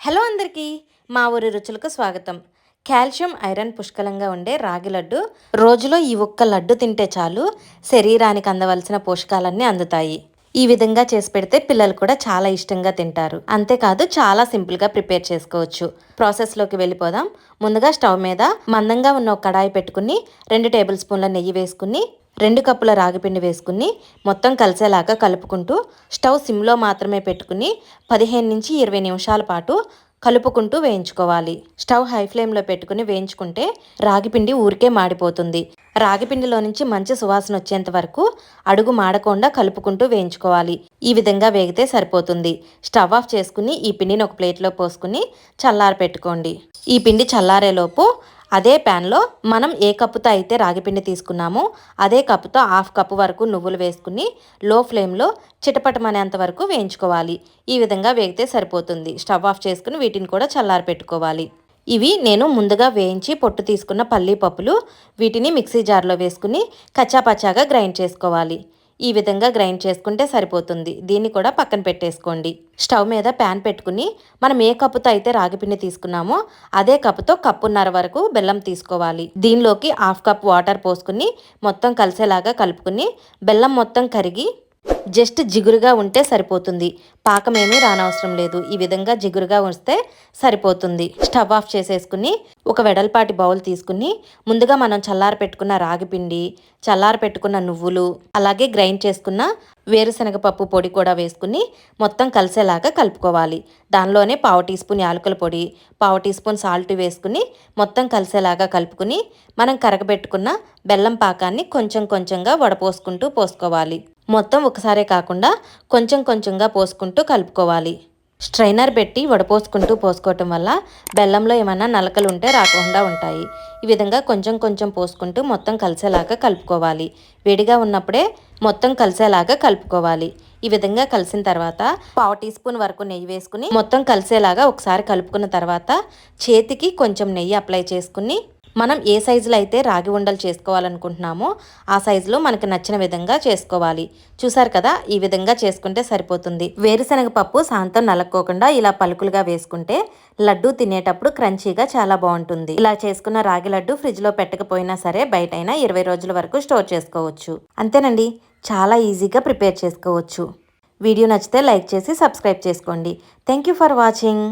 Hello అందరికీ మా ఊరి రుచులకు స్వాగతం. కాల్షియం ఐరన్ పుష్కలంగా ఉండే రాగి లడ్డు రోజులో ఈ ఒక్క లడ్డు తింటే చాలు శరీరానికి అందవలసిన పోషకాలన్నీ అందుతాయి. ఈ విధంగా చేసి పెడితే పిల్లలు కూడా చాలా ఇష్టంగా తింటారు. అంతేకాదు చాలా సింపుల్గా ప్రిపేర్ చేసుకోవచ్చు. ప్రాసెస్లోకి వెళ్ళిపోదాం. ముందుగా స్టవ్ మీద మందంగా ఉన్న ఒక కడాయి పెట్టుకుని రెండు టేబుల్ స్పూన్ల నెయ్యి వేసుకుని రెండు కప్పుల రాగిపిండి వేసుకుని మొత్తం కలిసేలాగా కలుపుకుంటూ స్టవ్ సిమ్లో మాత్రమే పెట్టుకుని పదిహేను నుంచి ఇరవై నిమిషాల పాటు కలుపుకుంటూ వేయించుకోవాలి. స్టవ్ హై ఫ్లేమ్లో పెట్టుకుని వేయించుకుంటే రాగిపిండి ఊరికే మాడిపోతుంది. రాగిపిండిలో నుంచి మంచి సువాసన వచ్చేంత వరకు అడుగు మాడకుండా కలుపుకుంటూ వేయించుకోవాలి. ఈ విధంగా వేగితే సరిపోతుంది. స్టవ్ ఆఫ్ చేసుకుని ఈ పిండిని ఒక ప్లేట్లో పోసుకుని చల్లార పెట్టుకోండి ఈ పిండి చల్లారేలోపు అదే ప్యాన్లో మనం ఏ కప్పుతో అయితే రాగిపిండి తీసుకున్నామో అదే కప్పుతో హాఫ్ కప్పు వరకు నువ్వులు వేసుకుని లో ఫ్లేమ్లో చిటపటమనేంత వరకు వేయించుకోవాలి. ఈ విధంగా వేగితే సరిపోతుంది. స్టవ్ ఆఫ్ చేసుకుని వీటిని కూడా చల్లారి పెట్టుకోవాలి ఇవి నేను ముందుగా వేయించి పొట్టు తీసుకున్న పల్లీ పప్పులు వీటిని మిక్సీ జార్లో వేసుకుని కచ్చాపచ్చాగా గ్రైండ్ చేసుకోవాలి. ఈ విధంగా గ్రైండ్ చేసుకుంటే సరిపోతుంది. దీన్ని కూడా పక్కన పెట్టేసుకోండి. స్టవ్ మీద ప్యాన్ పెట్టుకుని మనం ఏ కప్పుతో అయితే రాగిపిండి తీసుకున్నామో అదే కప్పుతో కప్పున్నర వరకు బెల్లం తీసుకోవాలి. దీనిలోకి హాఫ్ కప్ వాటర్ పోసుకుని మొత్తం కలిసేలాగా కలుపుకుని బెల్లం మొత్తం కరిగి జస్ట్ జిగురుగా ఉంటే సరిపోతుంది. పాకం రానవసరం లేదు. ఈ విధంగా జిగురుగా వస్తే సరిపోతుంది. స్టవ్ ఆఫ్ చేసేసుకుని ఒక వెడల్పాటి బౌల్ తీసుకుని ముందుగా మనం చల్లార పెట్టుకున్న రాగిపిండి చల్లార పెట్టుకున్న నువ్వులు అలాగే గ్రైండ్ చేసుకున్న వేరుశనగ పప్పు పొడి కూడా వేసుకుని మొత్తం కలిసేలాగా కలుపుకోవాలి. దానిలోనే పావు టీ స్పూన్ యాలకుల పొడి పావు టీ స్పూన్ సాల్ట్ వేసుకుని మొత్తం కలిసేలాగా కలుపుకుని మనం కరగబెట్టుకున్న బెల్లం పాకాన్ని కొంచెం కొంచెంగా వడపోసుకుంటూ పోసుకోవాలి. మొత్తం ఒకసారే కాకుండా కొంచెం కొంచెంగా పోసుకుంటూ కలుపుకోవాలి. స్ట్రైనర్ పెట్టి వడపోసుకుంటూ పోసుకోవటం వల్ల బెల్లంలో ఏమైనా నలకలు ఉంటే రాకుండా ఉంటాయి. ఈ విధంగా కొంచెం కొంచెం పోసుకుంటూ మొత్తం కలిసేలాగా కలుపుకోవాలి. వేడిగా ఉన్నప్పుడే మొత్తం కలిసేలాగా కలుపుకోవాలి. ఈ విధంగా కలిసిన తర్వాత పావు టీ స్పూన్ వరకు నెయ్యి వేసుకుని మొత్తం కలిసేలాగా ఒకసారి కలుపుకున్న తర్వాత చేతికి కొంచెం నెయ్యి అప్లై చేసుకుని మనం ఏ సైజులో అయితే రాగి ఉండలు చేసుకోవాలనుకుంటున్నామో ఆ సైజులో మనకి నచ్చిన విధంగా చేసుకోవాలి. చూసారు కదా ఈ విధంగా చేసుకుంటే సరిపోతుంది. వేరుశనగ పప్పు సాంతం నలక్కోకుండా ఇలా పలుకులుగా వేసుకుంటే లడ్డు తినేటప్పుడు క్రంచీగా చాలా బాగుంటుంది. ఇలా చేసుకున్న రాగి లడ్డు ఫ్రిడ్జ్లో పెట్టకపోయినా సరే బయటైనా ఇరవై రోజుల వరకు స్టోర్ చేసుకోవచ్చు. అంతేనండి చాలా ఈజీగా ప్రిపేర్ చేసుకోవచ్చు. వీడియో నచ్చితే లైక్ చేసి సబ్స్క్రైబ్ చేసుకోండి. Thank you for watching.